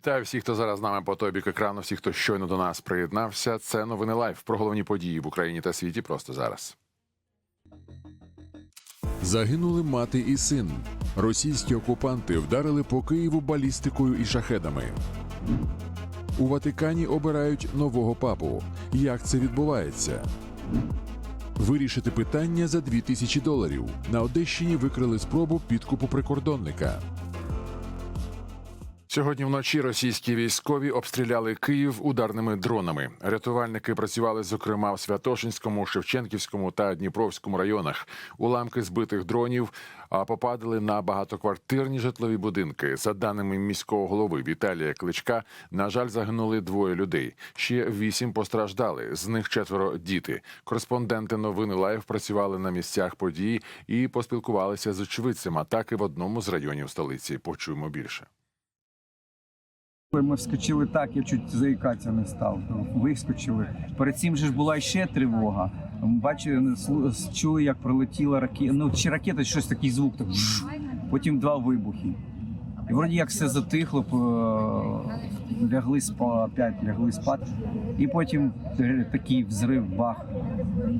Вітаю всіх, хто зараз з нами по той бік екрану, всіх, хто щойно до нас приєднався. Це новини лайф про головні події в Україні та світі просто зараз. Загинули мати і син. Російські окупанти вдарили по Києву балістикою і шахедами. У Ватикані обирають нового папу. Як це відбувається? Вирішити питання за 2000 доларів. На Одещині викрили спробу підкупу прикордонника. Сьогодні вночі російські військові обстріляли Київ ударними дронами. Рятувальники працювали зокрема в Святошинському, Шевченківському та Дніпровському районах. Уламки збитих дронів попадали на багатоквартирні житлові будинки. За даними міського голови Віталія Кличка, на жаль, загинули двоє людей. Ще вісім постраждали. З них четверо діти. Кореспонденти новини Лайв працювали на місцях події і поспілкувалися з очевидцем атаки в одному з районів столиці. Почуємо більше. Ми вскочили так, я чуть заїкатися не став. Вискочили. Перед цим же ж була ще тривога. Бачили, чули, як пролетіла ракета. Ну, чи ракета, щось такий звук. Так, потім два вибухи. І вроді як все затихло, лягли спа, опять лягли спати. І потім е, такий взрив, бах.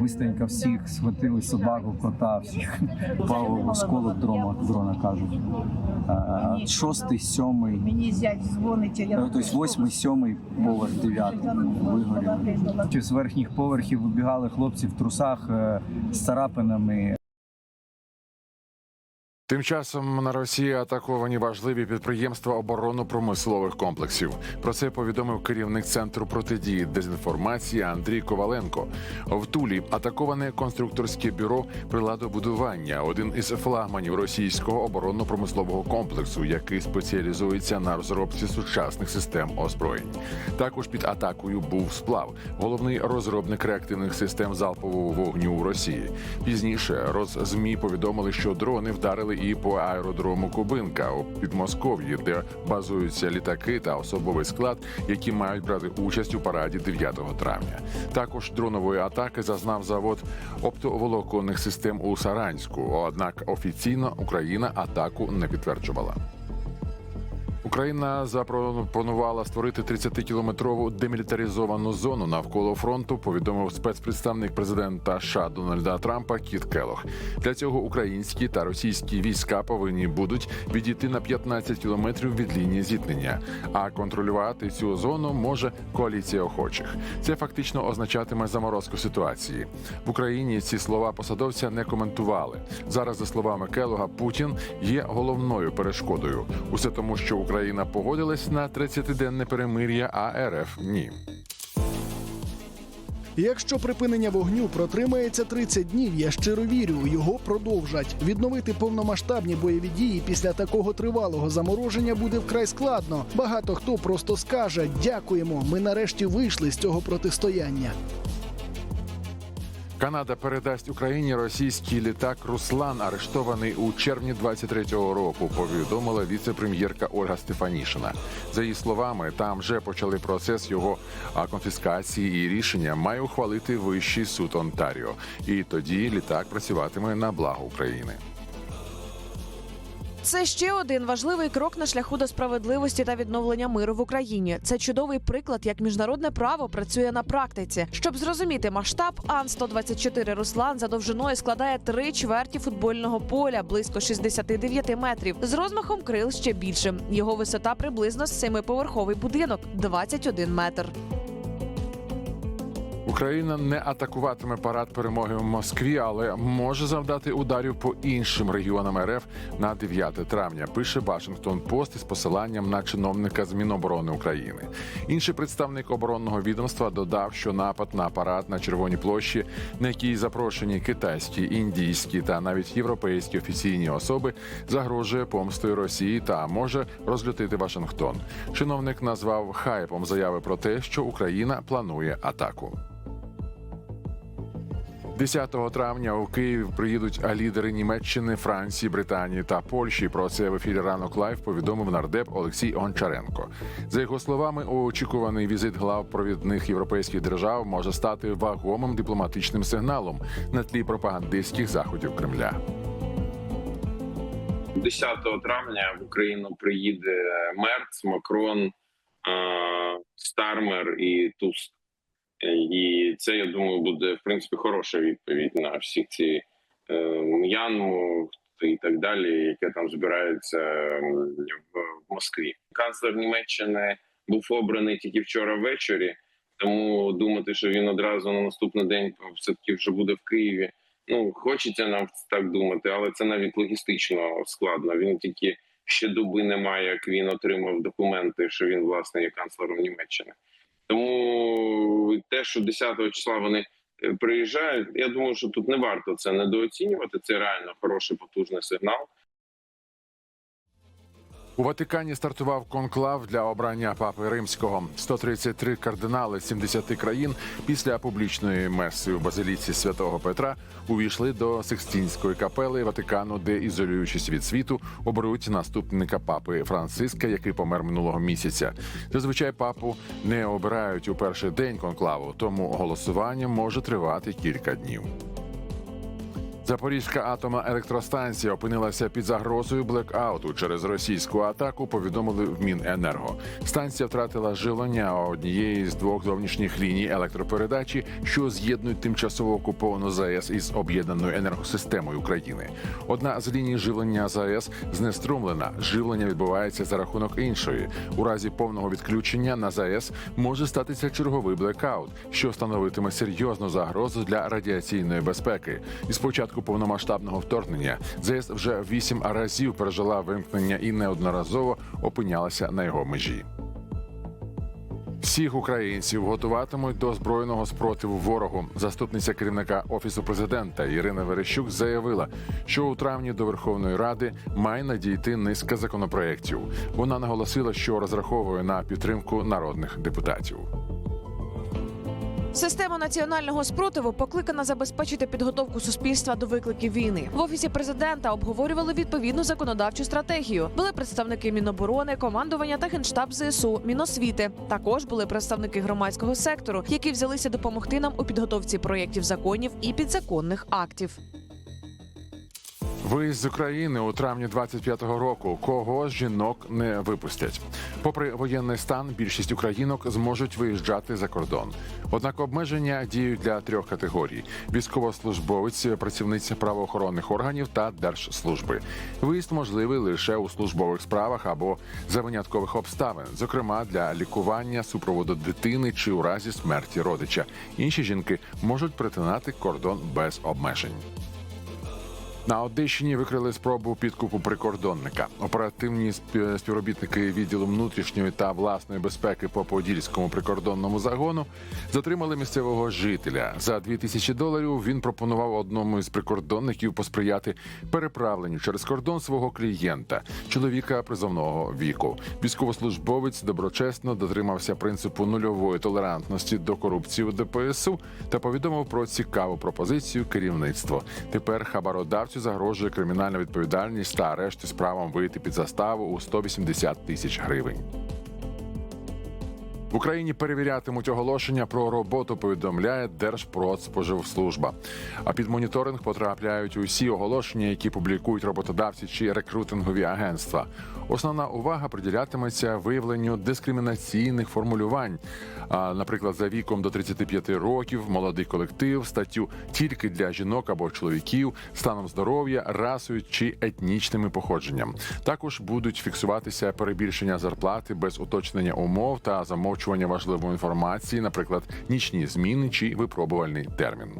Бистренько всіх схватили собаку, кота, всіх. Пав осколок дрона, дрона кажуть. Е, Шостий, сьомий. Мені зять дзвонить, я Ну, тобто восьмий, сьомий поверх, дев'ятий вигоріли. Ті З верхніх поверхів вибігали хлопці в трусах е, з царапинами. Тим часом на Росії атаковані важливі підприємства оборонно-промислових комплексів. Про це повідомив керівник центру протидії дезінформації Андрій Коваленко. В Тулі атаковане конструкторське бюро приладобудування, один із флагманів російського оборонно-промислового комплексу, який спеціалізується на розробці сучасних систем озброєнь. Також під атакою був сплав, головний розробник реактивних систем залпового вогню у Росії. Пізніше Роззмі повідомили, що дрони вдарили і по аеродрому Кубинка у Підмосков'ї, де базуються літаки та особовий склад, які мають брати участь у параді 9 травня. Також дронової атаки зазнав завод оптоволоконних систем у Саранську. Однак офіційно Україна атаку не підтверджувала. Україна запропонувала створити 30-кілометрову демілітаризовану зону навколо фронту. Повідомив спецпредставник президента США Дональда Трампа Кіт Келох. Для цього українські та російські війська повинні будуть відійти на 15 кілометрів від лінії зіткнення. А контролювати цю зону може коаліція охочих. Це фактично означатиме заморозку ситуації в Україні. Ці слова посадовця не коментували. Зараз, за словами Келога, Путін є головною перешкодою. Усе тому, що Україна погодилась на 30-денне перемир'я, а РФ ні. Якщо припинення вогню протримається 30 днів, я щиро вірю, його продовжать. Відновити повномасштабні бойові дії після такого тривалого замороження буде вкрай складно. Багато хто просто скаже: дякуємо. Ми нарешті вийшли з цього протистояння. Канада передасть Україні російський літак Руслан, арештований у червні 23-го року. Повідомила віце-прем'єрка Ольга Стефанішина. За її словами, там вже почали процес його конфіскації і рішення має ухвалити вищий суд Онтаріо. І тоді літак працюватиме на благо України. Це ще один важливий крок на шляху до справедливості та відновлення миру в Україні. Це чудовий приклад, як міжнародне право працює на практиці. Щоб зрозуміти масштаб, Ан 124 Руслан за довжиною складає три чверті футбольного поля близько 69 метрів. З розмахом крил ще більше. Його висота приблизно семиповерховий будинок 21 метр. Україна не атакуватиме парад перемоги в Москві, але може завдати ударів по іншим регіонам РФ на 9 травня. Пише Вашингтон Пост із посиланням на чиновника з Міноборони України. Інший представник оборонного відомства додав, що напад на парад на Червоній площі, на якій запрошені китайські, індійські та навіть європейські офіційні особи, загрожує помстою Росії та може розлютити Вашингтон. Чиновник назвав хайпом заяви про те, що Україна планує атаку. 10 травня у Київ приїдуть лідери Німеччини, Франції, Британії та Польщі. Про це в ефірі ранок лайв повідомив нардеп Олексій Гончаренко. За його словами, очікуваний візит глав провідних європейських держав може стати вагомим дипломатичним сигналом на тлі пропагандистських заходів Кремля. 10 травня в Україну приїде Мерц, Макрон, Стармер і Туск. І це, я думаю, буде в принципі хороша відповідь на всі ці е, М'янму і так далі, яке там збирається в Москві. Канцлер Німеччини був обраний тільки вчора ввечері, тому думати, що він одразу на наступний день все таки вже буде в Києві. Ну хочеться нам так думати, але це навіть логістично складно. Він тільки ще доби немає, як він отримав документи, що він власне є канцлером Німеччини. Тому що 10 числа вони е, приїжджають, я думаю, що тут не варто це недооцінювати. Це реально хороший потужний сигнал. У Ватикані стартував конклав для обрання папи римського. 133 кардинали з 70 країн після публічної меси у базиліці святого Петра увійшли до Сикстінської капели Ватикану, де ізолюючись від світу, оберуть наступника папи Франциска, який помер минулого місяця. Зазвичай папу не обирають у перший день конклаву, тому голосування може тривати кілька днів. Запорізька атомна електростанція опинилася під загрозою блекауту через російську атаку. Повідомили в Міненерго. Станція втратила живлення однієї з двох зовнішніх ліній електропередачі, що з'єднують тимчасово окуповану ЗАЕС із об'єднаною енергосистемою України. Одна з ліній живлення ЗАЕС знеструмлена. Живлення відбувається за рахунок іншої. У разі повного відключення на ЗАЕС може статися черговий блекаут, що становитиме серйозну загрозу для радіаційної безпеки. І спочатку повномасштабного вторгнення ЗАЕС вже вісім разів пережила вимкнення і неодноразово опинялася на його межі. Всіх українців готуватимуть до збройного спротиву ворогу. Заступниця керівника офісу президента Ірина Верещук заявила, що у травні до Верховної Ради має надійти низка законопроєктів. Вона наголосила, що розраховує на підтримку народних депутатів. Система національного спротиву покликана забезпечити підготовку суспільства до викликів війни. В офісі президента обговорювали відповідну законодавчу стратегію. Були представники Міноборони, командування та генштаб ЗСУ, Міносвіти. Також були представники громадського сектору, які взялися допомогти нам у підготовці проєктів законів і підзаконних актів. Виїзд з України у травні 25-го року кого жінок не випустять. Попри воєнний стан, більшість українок зможуть виїжджати за кордон. Однак обмеження діють для трьох категорій: військовослужбовець, працівниця правоохоронних органів та держслужби. Виїзд можливий лише у службових справах або за виняткових обставин, зокрема для лікування, супроводу дитини чи у разі смерті родича. Інші жінки можуть перетинати кордон без обмежень. На Одещині викрили спробу підкупу прикордонника. Оперативні спів- співробітники відділу внутрішньої та власної безпеки по подільському прикордонному загону затримали місцевого жителя. За 2000 доларів він пропонував одному із прикордонників посприяти переправленню через кордон свого клієнта, чоловіка призовного віку. Військовослужбовець доброчесно дотримався принципу нульової толерантності до корупції у ДПСУ та повідомив про цікаву пропозицію керівництво. Тепер хабародавцю загрожує кримінальна відповідальність та арешти з правом вийти під заставу у 180 тисяч гривень. В Україні перевірятимуть оголошення про роботу. Повідомляє Держпродспоживслужба. А під моніторинг потрапляють усі оголошення, які публікують роботодавці чи рекрутингові агентства. Основна увага приділятиметься виявленню дискримінаційних формулювань. Наприклад, за віком до 35 років, молодий колектив, статтю тільки для жінок або чоловіків, станом здоров'я, расою чи етнічними походженням. Також будуть фіксуватися перебільшення зарплати без уточнення умов та замовчування важливої інформації, наприклад, нічні зміни чи випробувальний термін.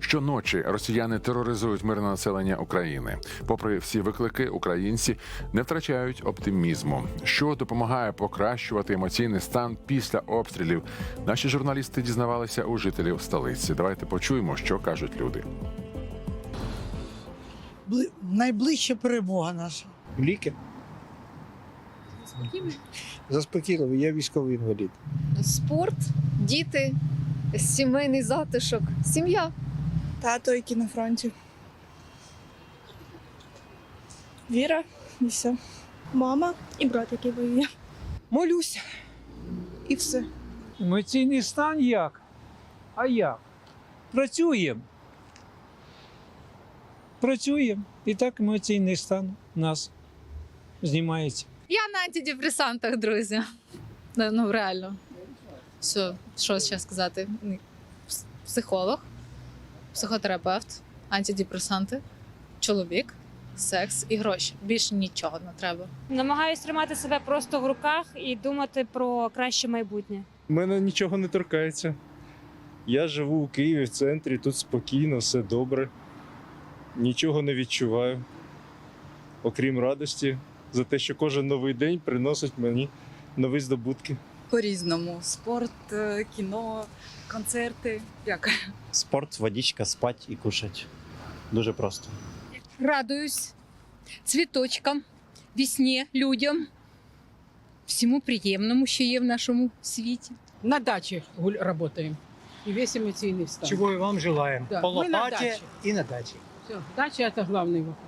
Щоночі росіяни тероризують мирне населення України. Попри всі виклики, українці не втрачають оптимізму, що допомагає покращувати емоційний стан після обстрілів. Наші журналісти дізнавалися у жителів столиці. Давайте почуємо, що кажуть люди. Бли- найближча перемога наша. Ліки. Заспокійливий, я військовий інвалід. спорт, діти, сімейний затишок, сім'я. Тато, який на фронті. Віра і все. Мама і брат, який воює. Молюсь. І все. Емоційний стан як? А як? Працюємо. Працюємо. І так емоційний стан у нас знімається. Я на антидепресантах, друзі. Ну, Ну, реально. Що, що ще сказати? Психолог, психотерапевт, антидепресанти, чоловік, секс і гроші. Більше нічого не треба. Намагаюсь тримати себе просто в руках і думати про краще майбутнє. Мене нічого не торкається. Я живу у Києві в центрі, тут спокійно, все добре. Нічого не відчуваю. Окрім радості за те, що кожен новий день приносить мені нові здобутки. По-різному. Спорт, е, кіно, концерти. Дякую. Спорт, водичка, спать і кушать. Дуже просто. Радуюсь цвіточкам, весні, людям, всьому приємному, що є в нашому світі. На дачі працюємо. І весь емоційний стан. Чого і вам желаємо. Да. По Ми на лопаті і на дачі. Все, дача це головний вопрос.